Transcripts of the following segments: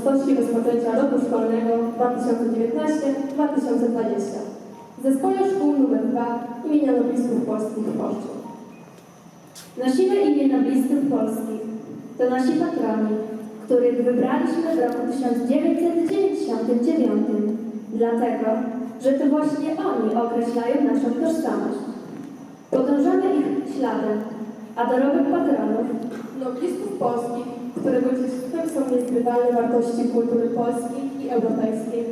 uroczystości rozpoczęcia roku szkolnego 2019-2020 w Zespole Szkół nr 2 imienia Noblistów Polskich w Polsce. Nosimy imię noblistów polskich. To nasi patroni, których wybraliśmy w roku 1999, dlatego, że to właśnie oni określają naszą tożsamość. Podążamy ich śladem, a dorobek patronów Noblistów Polskich, którego dziedzictwem są niezbywalne wartości kultury polskiej i europejskiej,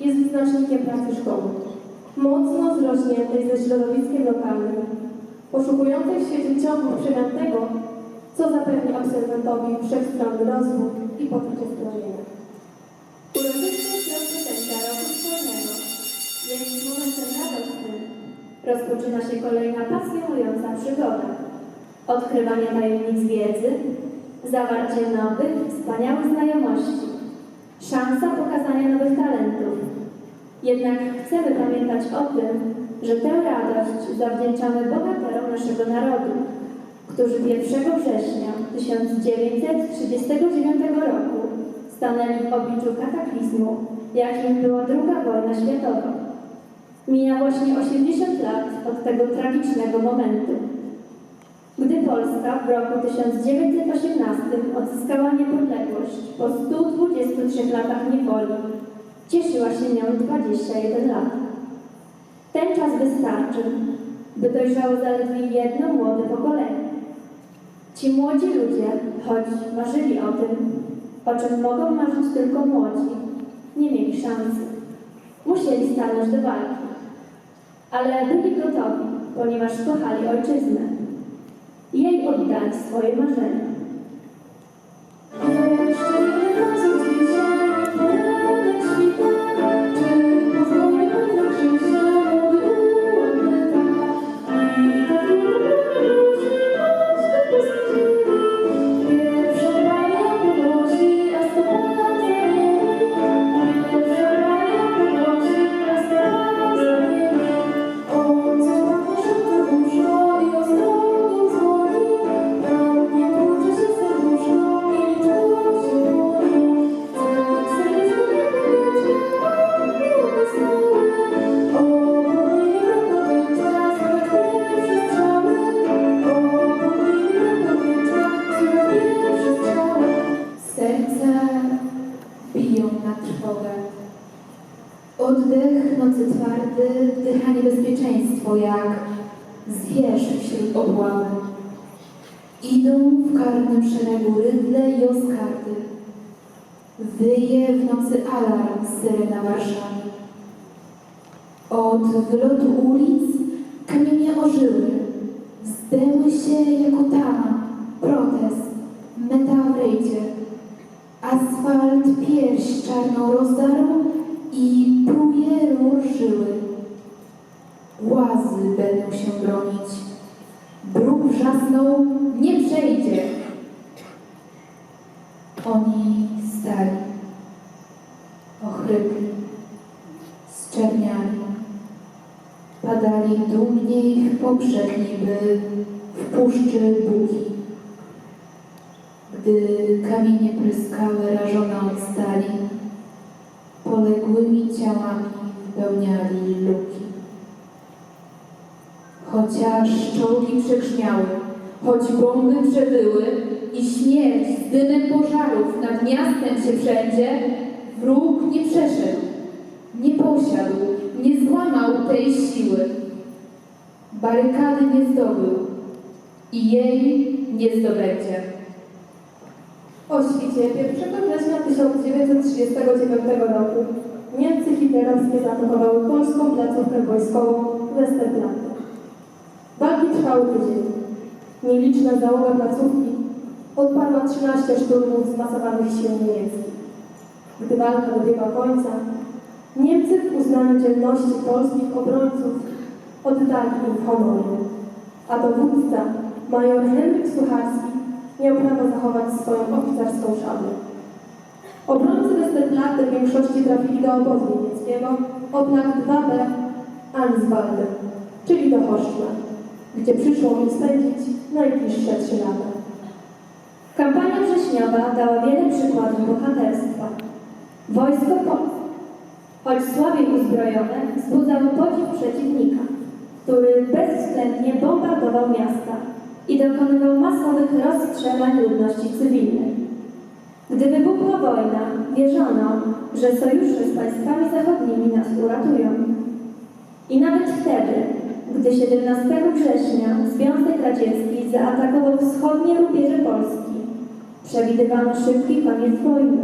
jest wyznacznikiem pracy szkoły. Mocno zrośniętej ze środowiskiem lokalnym, poszukującej w świecie ciągłych przemian tego, co zapewni absolwentowi wszechstronny rozwój i poczucie spełnienia. uroczystej rozpoczęcia roku szkolnego jest momentem radosnym. Rozpoczyna się kolejna pasjonująca przygoda. Odkrywanie tajemnic wiedzy, zawarcie nowych, wspaniałych znajomości, szansa pokazania nowych talentów. Jednak chcemy pamiętać o tym, że tę radość zawdzięczamy bohaterom naszego narodu, którzy 1 września 1939 roku stanęli w obliczu kataklizmu, jakim była II wojna światowa. Mija właśnie 80 lat od tego tragicznego momentu. Gdy Polska w roku 1918 odzyskała niepodległość po 123 latach niewoli, cieszyła się nią 21 lat. Ten czas wystarczy, by dojrzało zaledwie jedno młode pokolenie. Ci młodzi ludzie, choć marzyli o tym, o czym mogą marzyć tylko młodzi, nie mieli szansy. Musieli stanąć do walki. Ale byli gotowi, ponieważ kochali ojczyznę. Jej oddali swoje marzenia. Jeszcze Oddech nocy twardy wdycha niebezpieczeństwo jak zwierz wśród obławy. Idą w karnym szeregu rydle i oskardy. Wyje w nocy alarm syrena Warszawy. Od wylotu ulic kamienie ożyły. Zdęły się jak utama, protest, meta w rejdzie. Asfalt pierś czarną rozdarł i rur żyły. Łazy będą się bronić. Bruk wrzasnął, nie przejdzie. Oni stali, ochrypli, zczerniali. Padali dumnie ich poprzedni, by w puszczy buki. Gdy kamienie pryskały rażone od stali, poległymi ciałami wypełniali luki. Chociaż czołgi przegrzmiały, choć bomby przebyły i śmierć z dymem pożarów nad miastem się wszędzie, wróg nie przeszedł, nie posiadł, nie złamał tej siły. Barykady nie zdobył i jej nie zdobędzie. O świcie 1 września 1939 roku Niemcy hitlerowskie zaatakowały polską placówkę wojskową Westerplatte. Walki trwały tydzień. Nieliczna załoga placówki odparła 13 szturmów zmasowanych sił niemieckich. Gdy walka dobiegła końca, Niemcy w uznaniu dzielności polskich obrońców oddali im honory, a dowódca, major Henryk Sucharski, miał prawo zachować swoją oficerską szablę. Obrońcy Westerplatte w większości trafili do obozu niemieckiego Opnak 2B Answalde, czyli do Horszla, gdzie przyszło im spędzić najbliższe trzy lata. Kampania wrześniowa dała wiele przykładów bohaterstwa. Wojsko Polskie, choć słabiej uzbrojone, wzbudzało podziw przeciwnika, który bezwzględnie bombardował miasta i dokonywał masowych rozstrzelań ludności cywilnej. Gdy wybuchła wojna, wierzono, że sojusze z państwami zachodnimi nas uratują. I nawet wtedy, gdy 17 września Związek Radziecki zaatakował wschodnie rubieże Polski, przewidywano szybki koniec wojny.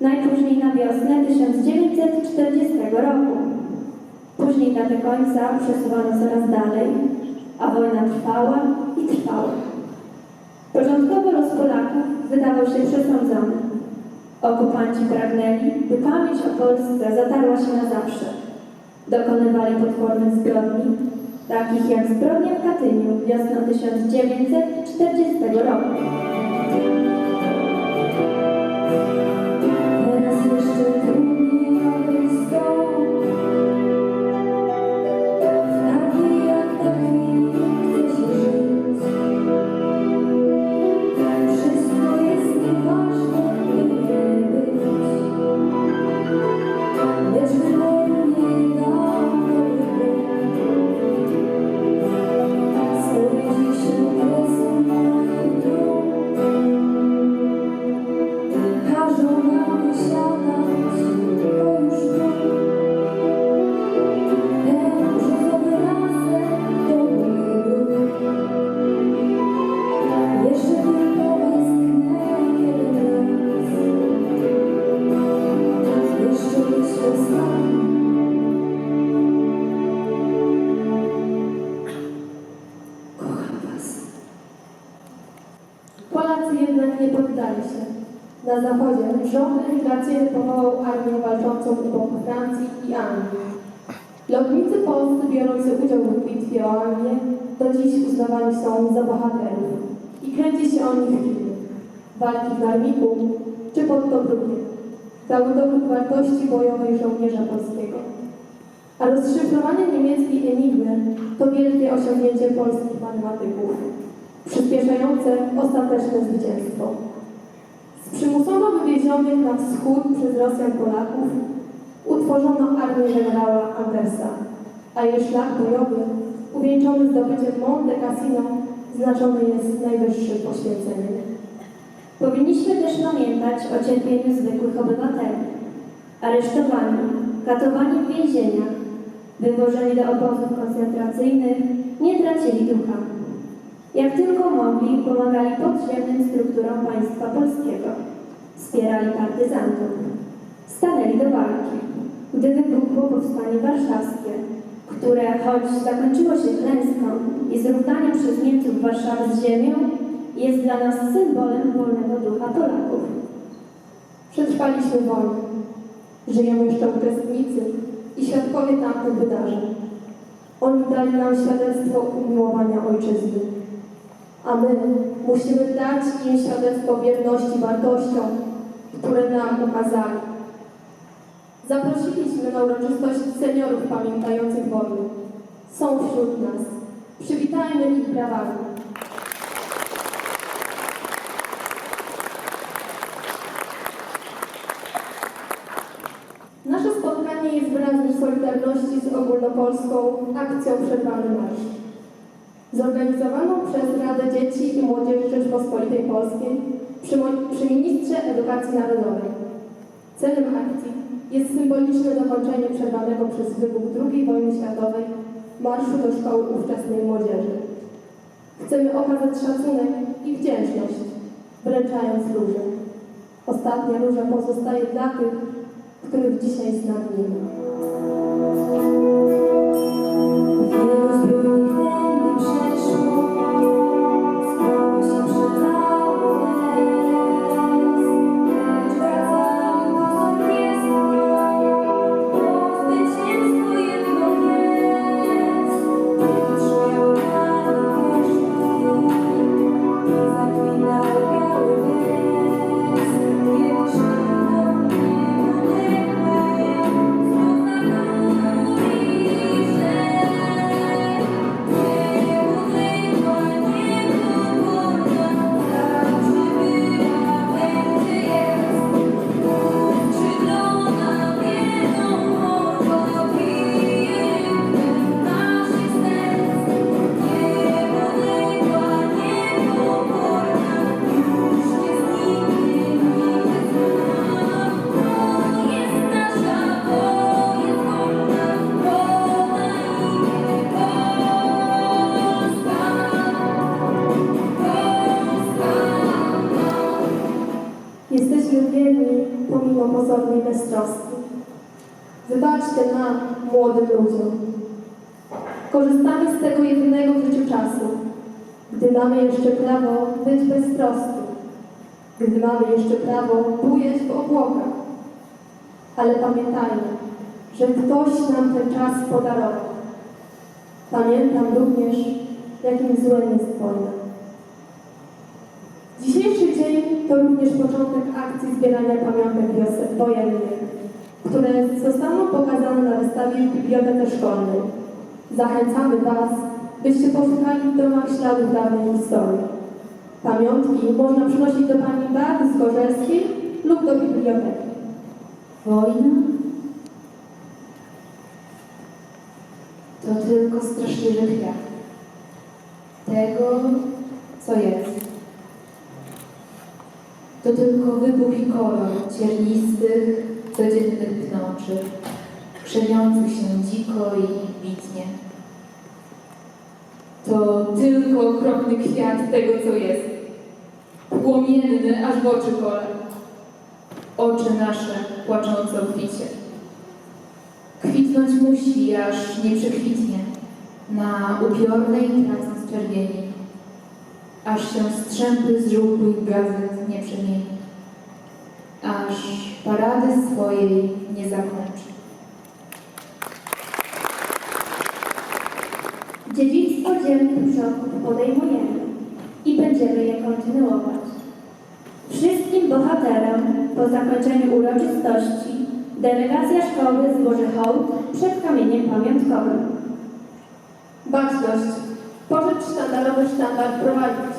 Najpóźniej na wiosnę 1940 roku. Później datę końca przesuwano coraz dalej, a wojna trwała i trwała. Początkowo los Polaków wydawał się przesądzony. Okupanci pragnęli, by pamięć o Polsce zatarła się na zawsze. Dokonywali potwornych zbrodni, takich jak zbrodnia w Katyniu wiosną 1940 roku. Na zachodzie rząd emigracyjny powołał armię walczącą u boku Francji i Anglii. Lotnicy polscy biorący udział w bitwie o Anglię do dziś uznawani są za bohaterów i kręci się o nich filmy. Walki w Narmiku czy pod Tobrukiem dały dowód wartości bojowej żołnierza polskiego. A rozszyfrowanie niemieckiej enigmy to wielkie osiągnięcie polskich matematyków przyspieszające ostateczne zwycięstwo. Przymusowo wywiezionych na wschód przez Rosjan Polaków utworzono armię generała Andersa, a jej szlak bojowy, uwieńczony zdobyciem Monte Cassino, znaczony jest najwyższym poświęceniem. Powinniśmy też pamiętać o cierpieniu zwykłych obywateli. Aresztowani, katowani w więzieniach, wywożeni do obozów koncentracyjnych, nie tracili ducha. Jak tylko mogli, pomagali podziemnym strukturom państwa polskiego. Wspierali partyzantów. Stanęli do walki, gdy wybuchło powstanie warszawskie, które, choć zakończyło się klęską i zrównaniem przez Niemców Warszawy z ziemią, jest dla nas symbolem wolnego ducha Polaków. Przetrwaliśmy wojnę. Żyją jeszcze uczestnicy i świadkowie tamtych wydarzeń. Oni dali nam świadectwo umiłowania ojczyzny. A my musimy dać im świadectwo wierności wartościom, które nam ukazali. Zaprosiliśmy na uroczystość seniorów pamiętających wojnę. Są wśród nas. Przywitajmy ich brawami. Nasze spotkanie jest wyrazem solidarności z ogólnopolską akcją Przerwany Marsz. Zorganizowaną przez Radę Dzieci i Młodzieży Rzeczpospolitej Polskiej przy, przy Ministrze Edukacji Narodowej. Celem akcji jest symboliczne dokończenie przerwanego przez wybuch II wojny światowej marszu do szkoły ówczesnej młodzieży. Chcemy okazać szacunek i wdzięczność, wręczając róże. Ostatnia róża pozostaje dla tych, których dzisiaj z nami nie ma. Mamy jeszcze prawo być beztroscy, gdy mamy jeszcze prawo bujać w obłokach. Ale pamiętajmy, że ktoś nam ten czas podarował. Pamiętam również, jakim złem jest wojna. Dzisiejszy dzień to również początek akcji zbierania pamiątek wojennych, które zostaną pokazane na wystawie w Bibliotece Szkolnej. Zachęcamy Was, byście poszukali w domach śladów dawnej historii. Pamiątki można przynosić do Pani Beaty Skorzelskiej lub do biblioteki. Wojna? To tylko straszliwy kwiat tego, co jest. To tylko wybuch i kolor ciernistych, codziennych pnączy, krzemiących się dziko i bitnie. To tylko okropny kwiat tego, co jest. Płomienny, aż w oczy kole. Oczy nasze płaczące obficie. Kwitnąć musi, aż nie przekwitnie, na upiornej tracąc czerwieni, aż się strzępy z żółtych gazet nie przemieni, aż parady swojej nie zakończy. Przodków podejmujemy i będziemy je kontynuować. Wszystkim bohaterom po zakończeniu uroczystości delegacja szkoły złoży hołd przed kamieniem pamiątkowym. Baczność. Pożycz sztandarowy sztandar prowadzić.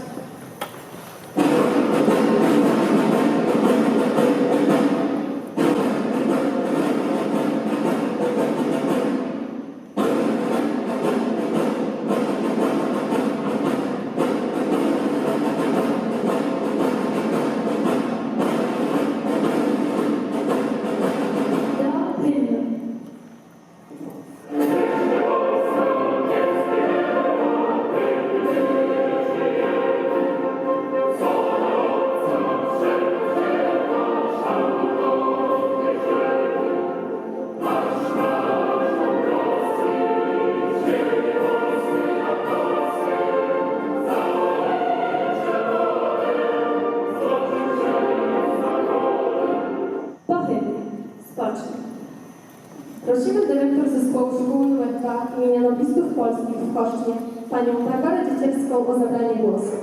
Panią Barbarę Dziecielską o zabranie głosu.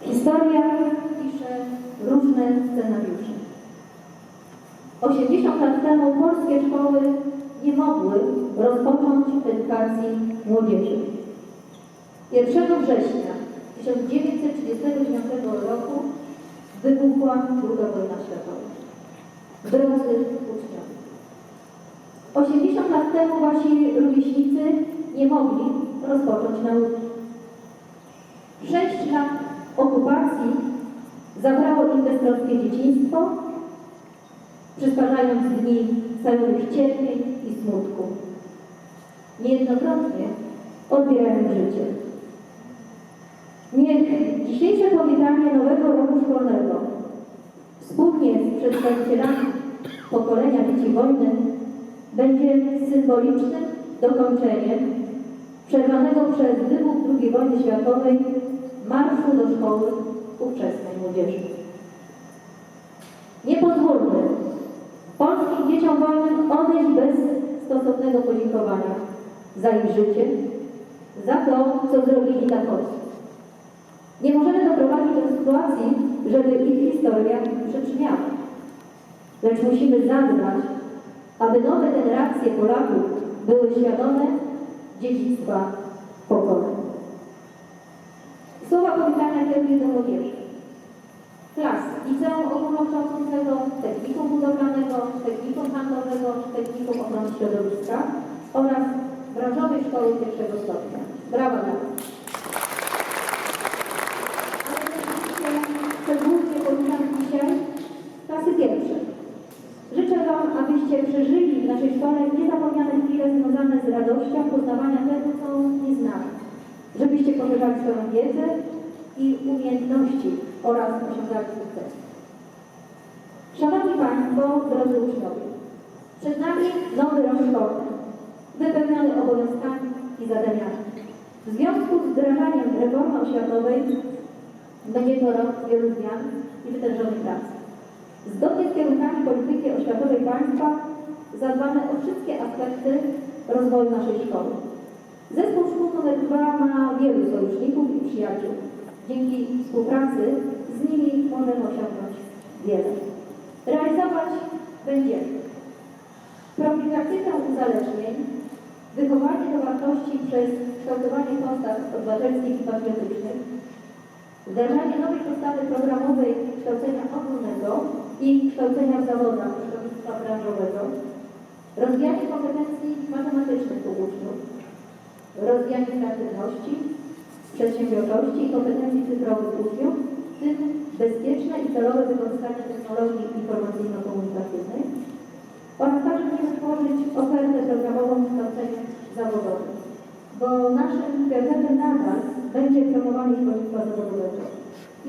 Historia pisze różne scenariusze. 80 lat temu polskie szkoły nie mogły rozpocząć edukacji młodzieży. 1 września 1939 roku wybuchła II wojna światowa. Drodzy uczniowie, 80 lat temu wasi rówieśnicy nie mogli rozpocząć nauki. Sześć lat okupacji zabrało im beztroskie dzieciństwo, przysparzając dni pełnych cierpień i smutku. Niejednokrotnie odbierając życie. Niech dzisiejsze powitanie nowego roku szkolnego wspólnie z przedstawicielami pokolenia dzieci wojny będzie symbolicznym dokończeniem przerwanego przez wybuch II wojny światowej marszu do szkoły ówczesnej młodzieży. Nie pozwólmy polskim dzieciom wolnym odejść bez stosownego podziękowania za ich życie, za to, co zrobili dla Polski. Nie możemy doprowadzić do sytuacji, żeby ich historia przebrzmiała. Lecz musimy zadbać, aby nowe generacje Polaków były świadome dziedzictwa pokoleń. Słowa powitania kieruję do młodzieży. Klas Liceum Ogólnokształcącego, Technikum Budowlanego, Technikum Handlowego, Technikum Ochrony Środowiska oraz branżowej szkoły pierwszego stopnia. Brawa dla Was. Ale oczywiście szczególnie powinnam dzisiaj klasy pierwsze. Życzę Wam, abyście przeżyli w naszej szkole niezapomniane chwile związane z radością poznawania tego, co nie znamy. Żebyście poszerzali swoją wiedzę i umiejętności oraz osiągali sukces. Szanowni Państwo, drodzy uczniowie, przed nami nowy rok szkolny, wypełniony obowiązkami i zadaniami. W związku z wdrażaniem reformy oświatowej będzie to rok wielu zmian i wytężonej pracy. Zgodnie z kierunkami polityki oświatowej państwa zadbamy o wszystkie aspekty rozwoju naszej szkoły. Zespół szkół nr 2 ma wielu sojuszników i przyjaciół. Dzięki współpracy z nimi możemy osiągnąć wiele. Realizować będziemy profilaktykę uzależnień, wychowanie do wartości przez kształtowanie postaw obywatelskich i patriotycznych, wdrażanie nowej podstawy programowej kształcenia ogólnego i kształcenia w zawodach branżowego, rozwijanie kompetencji matematycznych u uczniów, rozwijanie kreatywności, przedsiębiorczości i kompetencji cyfrowych uczniów, w tym bezpieczne i celowe wykorzystanie technologii informacyjno-komunikacyjnej oraz także będziemy tworzyć ofertę programową w kształceniu zawodowym, bo naszym priorytetem nadal będzie promowanie szkolnictwa zawodowego.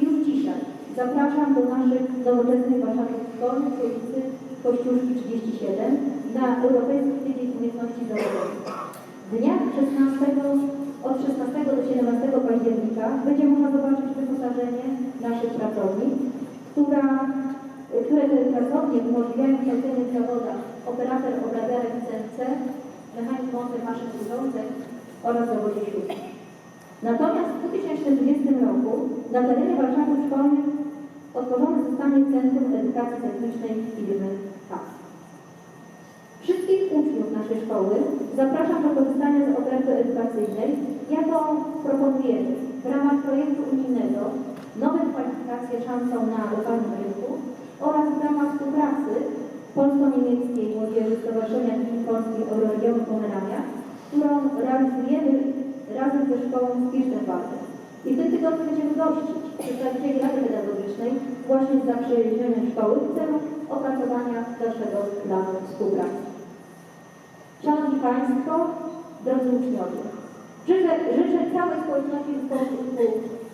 Już dzisiaj zapraszam do naszych nowoczesnych warsztatów szkolnych w ulicy Kościuszki 37 na Europejski Tydzień Umiejętności Zawodowych. Dnia 16, od 16 do 17 października będzie można zobaczyć wyposażenie naszych pracowni, która, które te pracownie umożliwiają kształcenie w zawodach operator obrabiarek CNC, mechanik monter maszyn urządzeń oraz zawodzie ślubnym. Natomiast w 2020 roku na terenie warsztatów szkolnych otworzone zostanie Centrum Edukacji Technicznej firmy KAS. Wszystkich uczniów naszej szkoły zapraszam do korzystania z oferty edukacyjnej, jaką proponujemy w ramach projektu unijnego Nowe kwalifikacje szansą na lokalnym rynku oraz w ramach współpracy polsko-niemieckiej młodzieży Stowarzyszenia Gmin Polskich Euroregionu Pomerania, którą realizujemy razem ze szkołą z Kirchenwalde. I w tym tygodniu będziemy gościć przedstawicieli Rady Pedagogicznej właśnie z zaprzyjaźnionej szkoły w celu opracowania dalszego planu współpracy. Szanowni Państwo, drodzy uczniowie, życzę, życzę całej społeczności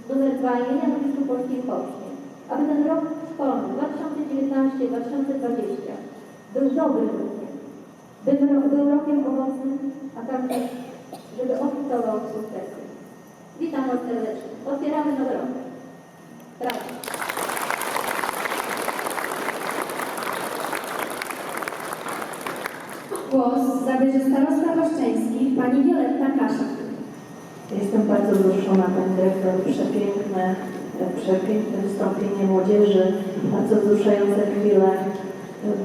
numer 2 imienia Magistru Polskiej Pocznie, aby ten rok szkolny 2019-2020 był dobrym rokiem, był, był rokiem owocnym, a także żeby oficował sukcesy. Witam Was serdecznie. Otwieramy nowy rok. Brawo. Głos Waszczeński, pani Wioletta Kaszak. Jestem bardzo wzruszona, pani dyrektor. Przepiękne, przepiękne wystąpienie młodzieży, bardzo wzruszające chwile.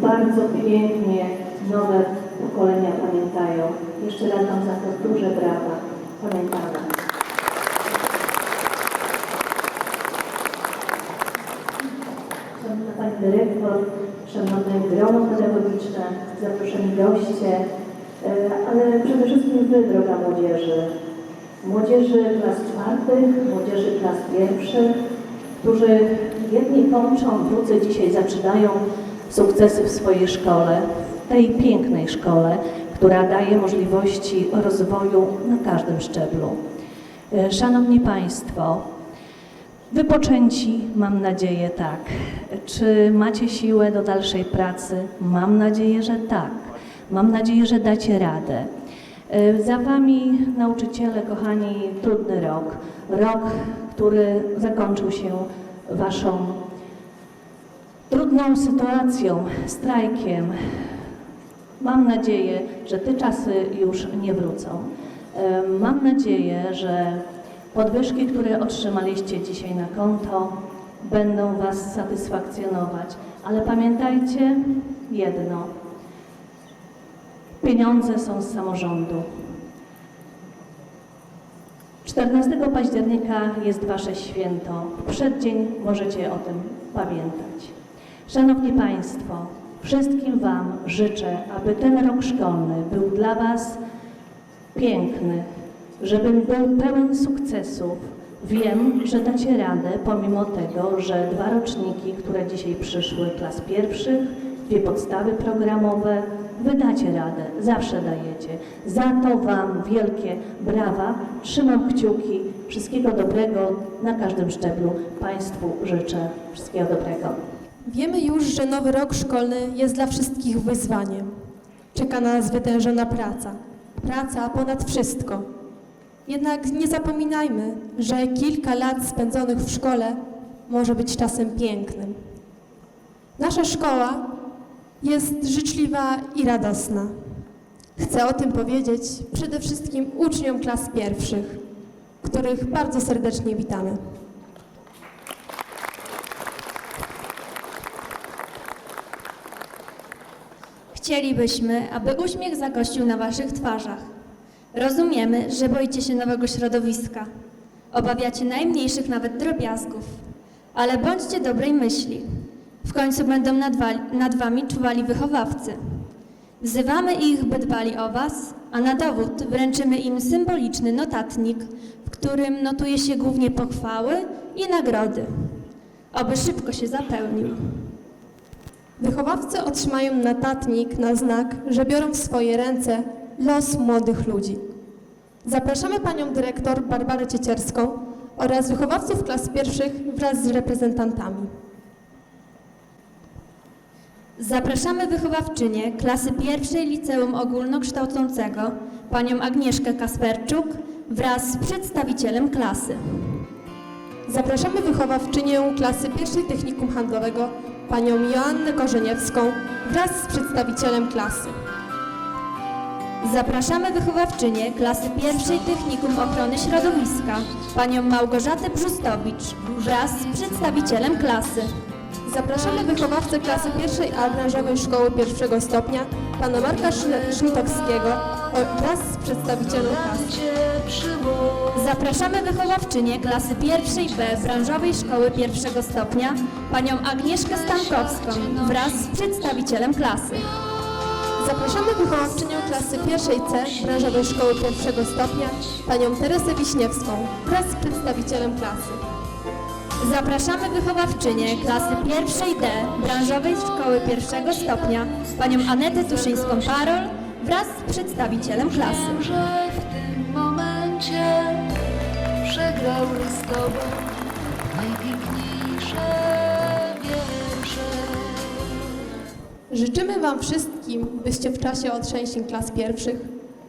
Bardzo pięknie nowe pokolenia pamiętają. Jeszcze raz Wam za to duże brawa. Pamiętamy. Szanowna Pani Dyrektor, Szanowne grono pedagogiczne, zaproszeni goście, ale przede wszystkim Wy, droga młodzieży, młodzieży klas czwartych, młodzieży klas pierwszych, którzy jedni kończą, drudzy dzisiaj zaczynają sukcesy w swojej szkole, tej pięknej szkole, która daje możliwości rozwoju na każdym szczeblu. E, Szanowni Państwo, wypoczęci, mam nadzieję tak. Czy macie siłę do dalszej pracy? Mam nadzieję, że tak. Mam nadzieję, że dacie radę. E, Za Wami, nauczyciele, kochani, trudny rok. Rok, który zakończył się Waszą trudną sytuacją, strajkiem. Mam nadzieję, że te czasy już nie wrócą. E, Mam nadzieję, że podwyżki, które otrzymaliście dzisiaj na konto, będą Was satysfakcjonować. Ale pamiętajcie jedno. Pieniądze są z samorządu. 14 października jest Wasze święto. W przeddzień możecie o tym pamiętać. Szanowni Państwo, wszystkim Wam życzę, aby ten rok szkolny był dla Was piękny, żeby był pełen sukcesów. Wiem, że dacie radę, pomimo tego, że dwa roczniki, które dzisiaj przyszły, klas pierwszych, dwie podstawy programowe, wy dacie radę, zawsze dajecie. Za to Wam wielkie brawa, trzymam kciuki, wszystkiego dobrego na każdym szczeblu. Państwu życzę wszystkiego dobrego. Wiemy już, że nowy rok szkolny jest dla wszystkich wyzwaniem. Czeka na nas wytężona praca. Praca ponad wszystko. Jednak nie zapominajmy, że kilka lat spędzonych w szkole może być czasem pięknym. Nasza szkoła jest życzliwa i radosna. Chcę o tym powiedzieć przede wszystkim uczniom klas pierwszych, których bardzo serdecznie witamy. Chcielibyśmy, aby uśmiech zagościł na Waszych twarzach. Rozumiemy, że boicie się nowego środowiska. Obawiacie najmniejszych nawet drobiazgów. Ale bądźcie dobrej myśli. W końcu będą nad, nad Wami czuwali wychowawcy. Wzywamy ich, by dbali o Was, a na dowód wręczymy im symboliczny notatnik, w którym notuje się głównie pochwały i nagrody. Oby szybko się zapełnił. Wychowawcy otrzymają notatnik na znak, że biorą w swoje ręce los młodych ludzi. Zapraszamy panią dyrektor Barbarę Ciecierską oraz wychowawców klas pierwszych wraz z reprezentantami. Zapraszamy wychowawczynię klasy pierwszej Liceum Ogólnokształcącego, panią Agnieszkę Kasperczuk wraz z przedstawicielem klasy. Zapraszamy wychowawczynię klasy pierwszej technikum handlowego, panią Joannę Korzeniewską wraz z przedstawicielem klasy. Zapraszamy wychowawczynię klasy pierwszej Technikum Ochrony Środowiska, panią Małgorzatę Brzustowicz wraz z przedstawicielem klasy. Zapraszamy wychowawcę klasy pierwszej A branżowej szkoły pierwszego stopnia, pana Marka Szlitowskiego wraz z przedstawicielem klasy. Zapraszamy wychowawczynię klasy pierwszej B branżowej szkoły pierwszego stopnia, panią Agnieszkę Stankowską wraz z przedstawicielem klasy. Zapraszamy wychowawczynię klasy pierwszej C branżowej szkoły pierwszego stopnia, panią Teresę Wiśniewską wraz z przedstawicielem klasy. Zapraszamy wychowawczynię klasy pierwszej D branżowej szkoły pierwszego stopnia, panią Anetę Tuszyńską-Parol wraz z przedstawicielem klasy. Wiem, że w tym momencie przegrały z tobą najpiękniejsze wiersze. Życzymy Wam wszystkim, byście w czasie otrzęsień klas pierwszych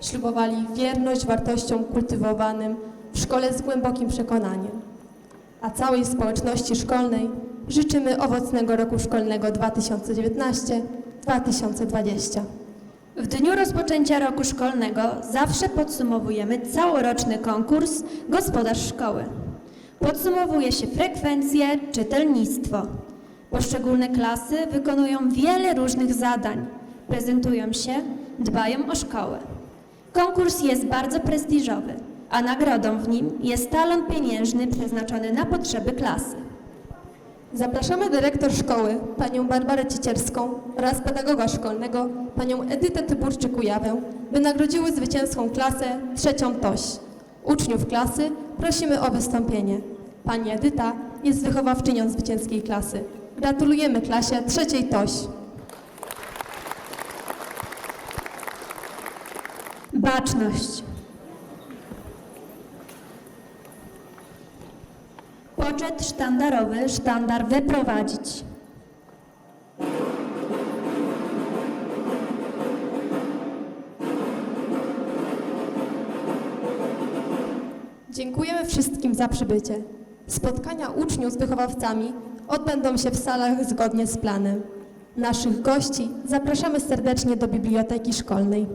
ślubowali wierność wartościom kultywowanym w szkole z głębokim przekonaniem. A całej społeczności szkolnej życzymy owocnego roku szkolnego 2019-2020. W dniu rozpoczęcia roku szkolnego zawsze podsumowujemy całoroczny konkurs Gospodarz Szkoły. Podsumowuje się frekwencję, czytelnictwo. Poszczególne klasy wykonują wiele różnych zadań, prezentują się, dbają o szkołę. Konkurs jest bardzo prestiżowy, a nagrodą w nim jest talon pieniężny przeznaczony na potrzeby klasy. Zapraszamy dyrektor szkoły, panią Barbarę Ciecierską oraz pedagoga szkolnego, panią Edytę Tyburczyk-Kujawę, by nagrodziły zwycięską klasę trzecią TOŚ. Uczniów klasy prosimy o wystąpienie. Pani Edyta jest wychowawczynią zwycięskiej klasy. Gratulujemy klasie trzeciej TOŚ. Baczność. Poczet sztandarowy, sztandar wyprowadzić. Dziękujemy wszystkim za przybycie. Spotkania uczniów z wychowawcami odbędą się w salach zgodnie z planem. Naszych gości zapraszamy serdecznie do biblioteki szkolnej.